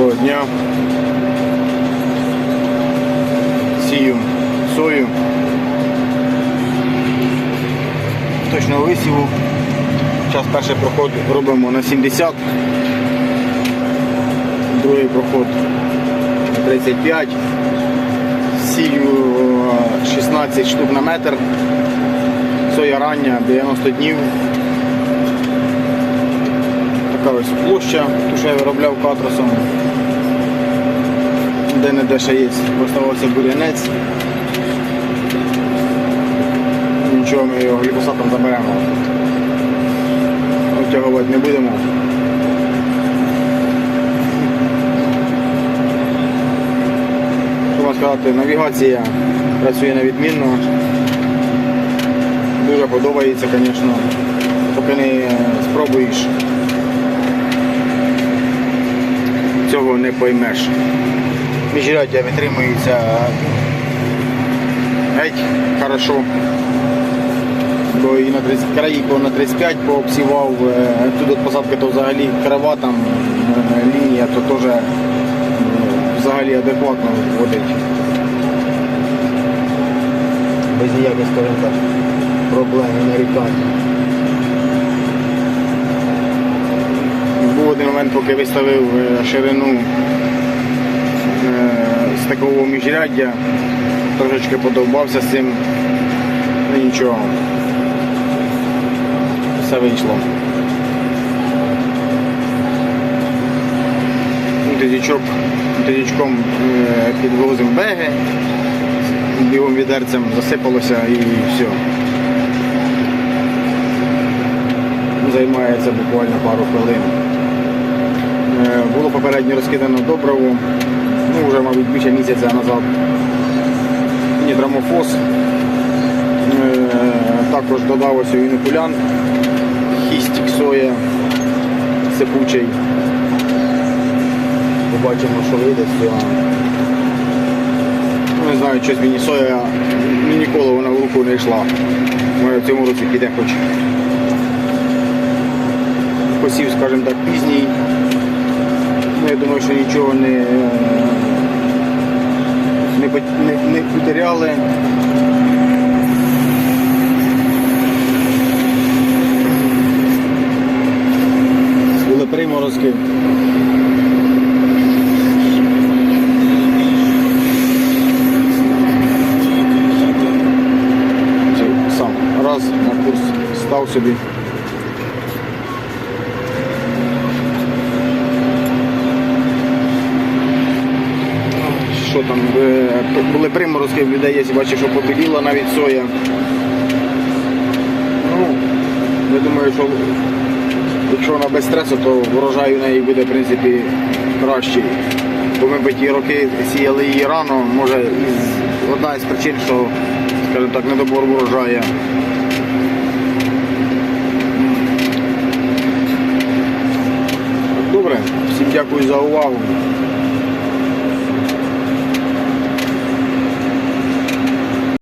Доброго дня. Сію сою. Точного висіву. Зараз перший проход робимо на 70. Другий проход на 35. Сію е, 16 штук на метр. Соя рання 90 днів. Ось площа, ту, що я виробляв катросом. Де не де ще є, оставався бур'янець. Нічого ми його гліфосатом заберемо. Втягувати не будемо. Що вам сказати, навігація працює на відмінно. Дуже подобається, звісно. Поки не спробуєш, цього не поймеш. Міжряддя витримується геть хорошо. Бо і на 30 країку на 35 пообсівав, е, тут от посадка то взагалі крива там е, лінія, то теж е, взагалі адекватно вводить. Без ніяких, скажімо так, проблем і нарікань. Момент, поки виставив ширину е, стикового міжряддя, трошечки подовбався з цим, ну нічого. Все вийшло. Тизічок, тизічком е, підвозив беги, бігом відерцем засипалося і все. Займається буквально пару хвилин. Було попередньо розкидано добриво, ну вже, мабуть, більше місяця назад. Нітрамофос. Е, Також додав ось інокулянт, хістік соя, сипучий. Побачимо, що вийде з цього. Ну, Не знаю, щось мені соя ніколи вона в руку не йшла. Може в цьому році піде хоч посів, скажімо так, пізній. Я думаю, що нічого не, не, не, не потеряли. Були приморозки. Сам раз на курс став собі. Що там, е, були приморозки в людей, я бачив, що побіліла навіть соя. Ну, я думаю, що якщо вона без стресу, то врожай у неї буде в принципі кращий. Бо ми б ті роки сіяли її рано, може одна із причин, що, скажімо так, недобор врожаю. Добре, всім дякую за увагу.